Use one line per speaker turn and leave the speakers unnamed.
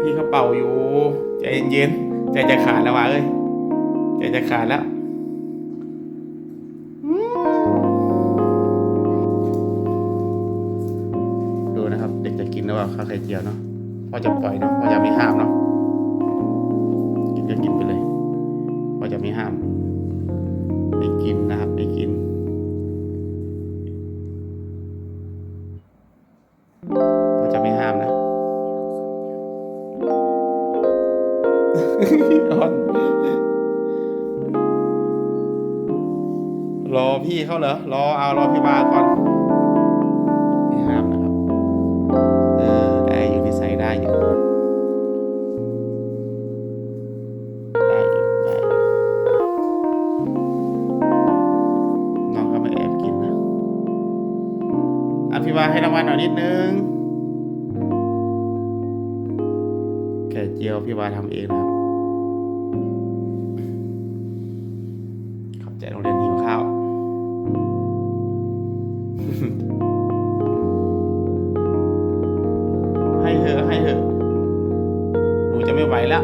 พี่เขาเป่าอยู่ ใจเย็นๆใจจะขาดแล้วว่ะเอ้ยใจจะขาดแล้วดูนะครับ เด็กจะกินหรือเปล่าข้าวไข่เจียวเนาะพ่อจะปล่อยเนาะพ่อจะไม่ห้ามเนาะกินก็กินไปเลยพ่อจะไม่ห้ามไม่กินนะครับไม่ อ่อนรอพี่เขาเหรอ รอเอารอพี่บาก่อนไม่ห้ามนะครับ เออ ได้อยู่นิสัยได้อยู่ได้อยู่ได้อยู่นองก็ไม่แอบกินนะอะพี่บาให้รางวัลหน่อยนิดนึง แก่เจียวพี่บาทำเองนะครับ เถอะให้เถอะหนูจะไม่ไหวแล้ว